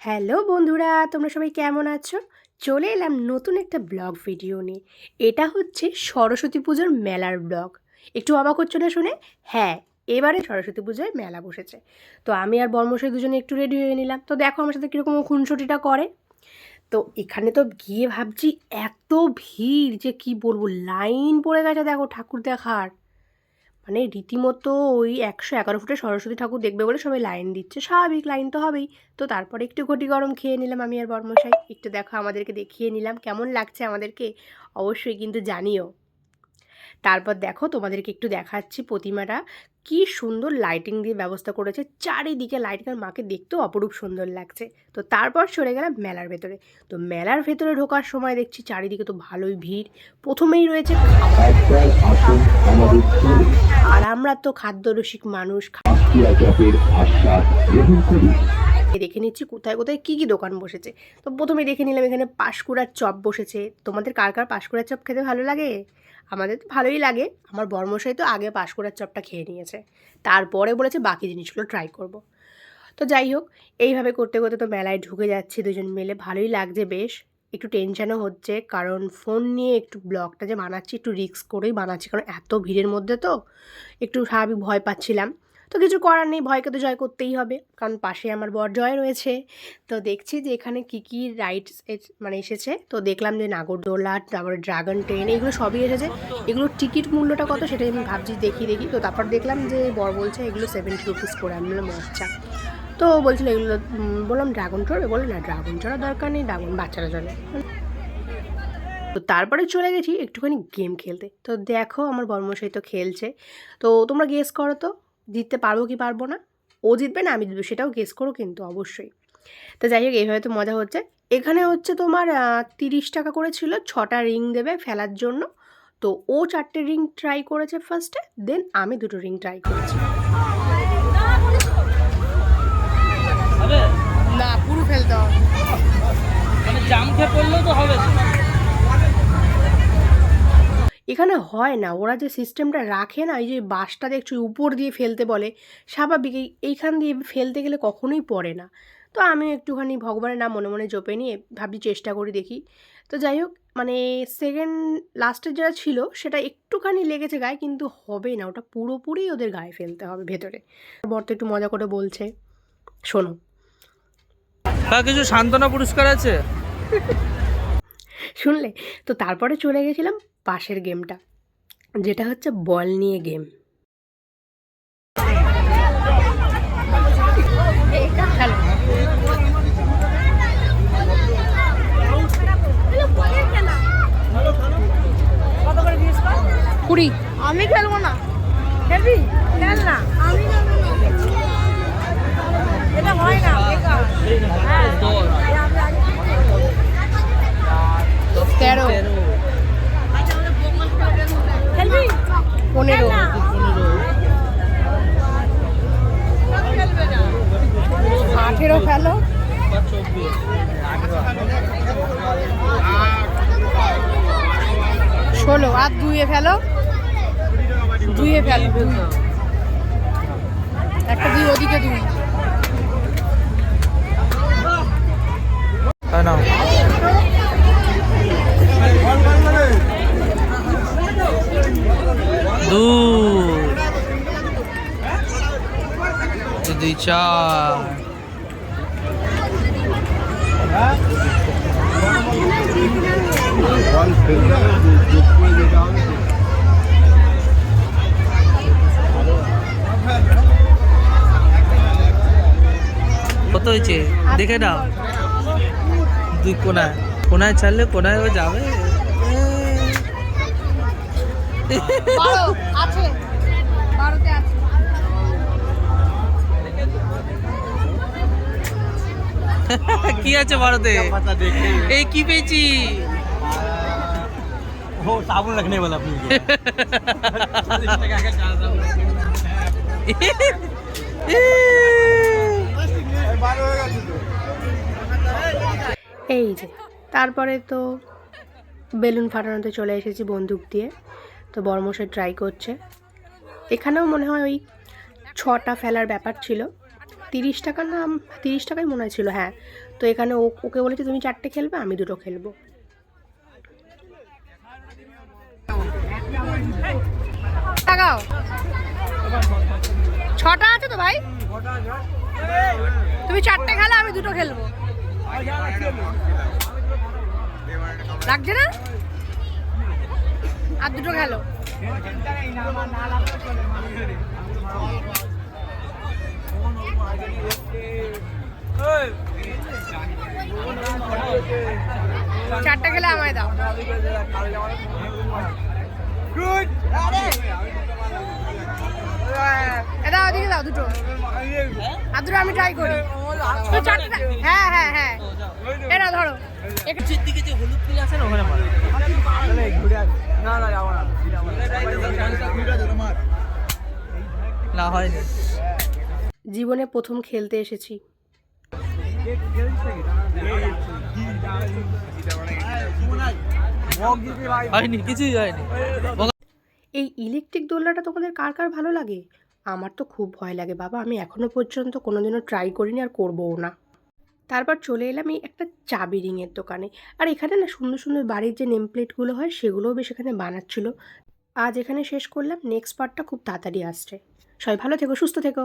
Hello বন্ধুরা, তোমরা সবাই কেমন আছো? চলে এলাম নতুন একটা ব্লগ ভিডিও নিয়ে। এটা হচ্ছে সরস্বতী পুজোর মেলার ব্লগ। একটু অবাক হচ্ছে না শুনে? হ্যাঁ এবারে সরস্বতী পুজোয় মেলা বসেছে। তো আমি আর বর্মশাই দুজনে একটু রেডি হয়ে নিলাম। তো দেখো আমার সাথে কীরকম খুনসুটিটা করে। তো এখানে তো গিয়ে ভাবছি এত ভিড় যে কি বলব, লাইন পড়ে গেছে দেখো ঠাকুর দেখার। মানে রীতিমতো ওই একশো এগারো ফুটে সরস্বতী ঠাকুর দেখবে বলে সবাই লাইন দিচ্ছে। স্বাভাবিক লাইন তো হবেই। তো তারপরে একটু ঘটি গরম খেয়ে নিলাম আমি আর বর্মশাই। একটু দেখো আমাদেরকে দেখিয়ে নিলাম, কেমন লাগছে আমাদেরকে? অবশ্যই কিন্তু জানিও। তারপর দেখো তোমাদেরকে একটু দেখাচ্ছি প্রতিমাটা। কি সুন্দর লাইটিং দিয়ে ব্যবস্থা করেছে। চারিদিকে লাইটিং আর মাকে দেখতেও অপরূপ সুন্দর লাগছে। তো তারপর চলে গেলাম মেলার ভেতরে। তো মেলার ভেতরে ঢোকার সময় দেখছি চারিদিকে তো ভালোই ভিড়। প্রথমেই রয়েছে আর আমরা তো খাদ্যরসিক মানুষ। দেখে নিচ্ছি কোথায় কোথায় কী কী দোকান বসেছে। তো প্রথমে দেখে নিলাম এখানে পাঁশকুড়ার চপ বসেছে। তোমাদের কার কার পাঁশকুড়ার চপ খেতে ভালো লাগে? আমাদের তো ভালোই লাগে। আমার বর্মশাই তো আগে পাঁশকুড়ার চপটা খেয়ে নিয়েছে। তারপরে বলেছে বাকি জিনিসগুলো ট্রাই করব। তো যাই হোক, এইভাবে করতে করতে তো মেলায় ঢুকে যাচ্ছি দুজন মিলে। ভালোই লাগছে বেশ। একটু টেনশনও হচ্ছে, কারণ ফোন নিয়ে একটু ব্লগটা যে বানাচ্ছি, একটু রিস্ক করেই বানাচ্ছি। কারণ এত ভিড়ের মধ্যে তো একটু স্বাভাবিক ভয় পাচ্ছিলাম। তো কিছু করার নেই, ভয়কে তো জয় করতেই হবে। কারণ পাশে আমার বর জয় রয়েছে। তো দেখছি যে এখানে কী কী রাইডস মানে এসেছে। তো দেখলাম যে নাগরদোলা, তারপরে ড্রাগন ট্রেন এগুলো সবই এসেছে। এগুলোর টিকিট মূল্যটা কত সেটাই আমি ভাবছি দেখি দেখি। তো তারপর দেখলাম যে বর বলছে এগুলো সেভেন্টি রুপিস করে। আমি বললাম আচ্ছা। তো বলছিল এগুলো বললাম ড্রাগন চড়বে বলে না ড্রাগন চড়ার দরকার নেই ড্রাগন বাচ্চারা চলে তো তারপরে চলে গেছি একটুখানি গেম খেলতে। তো দেখো আমার বর্মশাই তো খেলছে। তো তোমরা গেস করো তো। জিততে পারব কি পারব না? ও জিতবে না, আমি জিতবো, সেটাও গেস করো কিন্তু অবশ্যই। তো যাই হোক, এইভাবে তো মজা হচ্ছে। এখানে হচ্ছে তোমার তিরিশ টাকা করে ছিল, ছটা রিং দেবে ফেলার জন্য। তো ও চারটে রিং ট্রাই করেছে ফার্স্টে দেন আমি দুটো রিং ট্রাই করেছি হবে না পুরো ফেলতে হবে মানে জাম খেয়ে পড়লেও তো হবে তো। এখানে হয় না। ওরা যে সিস্টেমটা রাখে না এই যে বাসটা দেখছ উপর দিয়ে ফেলতে বলে স্বাভাবিক এই- এইখান দিয়ে ফেলতে গেলে কখনোই পড়ে না। তো আমি একটুখানি ভগবানের নাম মনে মনে জপে নিয়ে ভাবি চেষ্টা করি দেখি। তো যাই হোক মানে সেকেন্ড লাস্টের যেটা ছিল সেটা একটুখানি লেগেছে গায়ে কিন্তু হবে না। ওটা পুরোপুরি ওদের গায়ে ফেলতে হবে ভেতরে। বর তো একটু মজা করে বলছে শোনো। বা কিছু সান্ত্বনা পুরস্কার আছে? শুনলে? তো তারপরে চলে গেছিলাম পাশের গেমটা যেটা হচ্ছে বল নিয়ে গেম। কুড়ি। আমি খেলব না। খেলবি? খেল না। আমি খেলব না এটা হয় না হ্যাঁ। তেরো খেলবি পনেরো। আঠেরো ফেলো ষোলো আর দুইয়ে ফেলো দুইয়ে ফেলো একটা দুই ওদিকে দুই। না? দুই কত হয়েছে? দেখে নাও। দুই কোনায়। কোনায় ছাড়লে কোনায় ও যাবে। আছে। বারোতে আছে। কি আছে ভারতে এই কি পেয়েছি वो साबुन रखने वाला अपने लिए এই যে তারপরে তো বেলুন ফাটানোতে চলে এসেছি বন্দুক দিয়ে তো বর্মশাই ট্রাই করছে এখানেও মনে হয় ওই ছটা ফেলার ব্যাপার ছিল তিরিশ টাকা না তিরিশ টাকাই মনে হয় ছিল হ্যাঁ। তো এখানে ওকে বলেছে তুমি চারটে খেলবে, আমি দুটো খেলব। ছটা আছে তো ভাই? তুমি চারটে খেলো, আমি দুটো খেলব। লাগছে না? আর দুটো খেলো। চারটে খেলে আমায় দাও। এ দাও ওদিকে দাও দুটো। আর দুটো আমি ট্রাই করি। তো চারটে হ্যাঁ হ্যাঁ হ্যাঁ। এটা ধরো। একটু দিকে যে হলুদ ফুল আছে না ওখানে মারো। না হয়নি। জীবনে প্রথম খেলতে এসেছি। হয়নি, কিছুই হয়নি। এই ইলেকট্রিক দোলনাটা তোমাদের কার কার ভালো লাগে? আমার তো খুব ভয় লাগে বাবা, আমি এখনও পর্যন্ত কোনোদিনও ট্রাই করিনি আর করবও না। তারপর চলে এলাম এই একটা চাবি রিংয়ের দোকানে। আর এখানে না সুন্দর সুন্দর বাড়ির যে নেম প্লেটগুলো হয়, সেগুলোও বেশ এখানে বানাচ্ছিল। আজ এখানে শেষ করলাম নেক্সট পার্টটা খুব তাড়াতাড়ি আসছে। সবাই ভালো থেকো, সুস্থ থেকো।